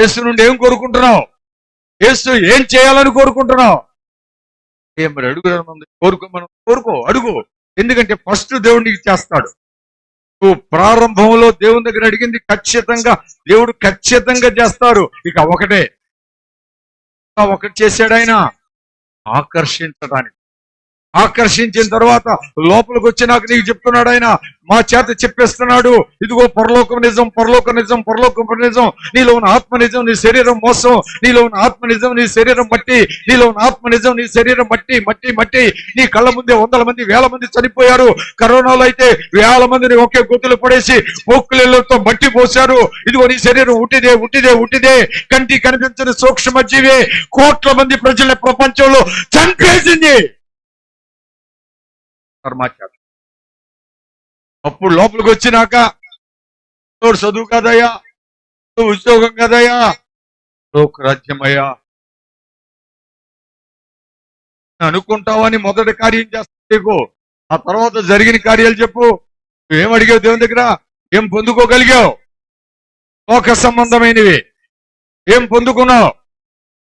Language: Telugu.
యేసు నుండి ఏం కోరుకుంటున్నావు? యేసు ఏం చేయాలని కోరుకుంటున్నావు? ఏం మరి అడుగు కోరుకో మనం. కోరుకో అడుగు. ఎందుకంటే ఫస్ట్ దేవుడికి చేస్తాడు. నువ్వు ప్రారంభంలో దేవుని దగ్గర అడిగింది ఖచ్చితంగా. దేవుడు ఖచ్చితంగా చేస్తారు ఇక ఒకటే. ఒకటి చేశాడు ఆయన. ఆకర్షించడానికి. ఆకర్షించిన తర్వాత లోపలికి వచ్చి నాకు నీకు చెప్తున్నాడు ఆయన. మా చేత చెప్పేస్తున్నాడు. ఇదిగో పరలోక నిజం పరలోక నిజం పరలోక నిజం. నీలో ఉన్న ఆత్మ నిజం నీ శరీరం మోసం. నీలో ఉన్న ఆత్మ నిజం నీ శరీరం మట్టి. నీలో ఉన్న ఆత్మ నిజం నీ శరీరం మట్టి మట్టి మట్టి. నీ కళ్ళ ముందే వందల మంది వేల మంది చనిపోయారు. కరోనాలో అయితే వేల మందిని ఒకే గుర్తులు పడేసి పోక్కులతో మట్టి పోశారు. ఇదిగో నీ శరీరం ఉట్టిదే ఉట్టిదే ఉట్టిదే. కంటి కనిపించని సూక్ష్మ జీవే కోట్ల మంది ప్రజల ప్రపంచంలో చంపేసింది. కర్మాచారం. అప్పుడు లోపలికి వచ్చినాక తోడు చదువు కదయ్యా నువ్వు ఉద్యోగం కదయ్యా లోక రాజ్యమయ్యా. అనుకుంటావని మొదటి కార్యం చేస్తా నీకు ఆ తర్వాత జరిగిన కార్యాలు చెప్పు. నువ్వేం అడిగావు దేవుని దగ్గర? ఏం పొందుకోగలిగావు? లోక సంబంధమైనవి. ఏం పొందుకున్నావు?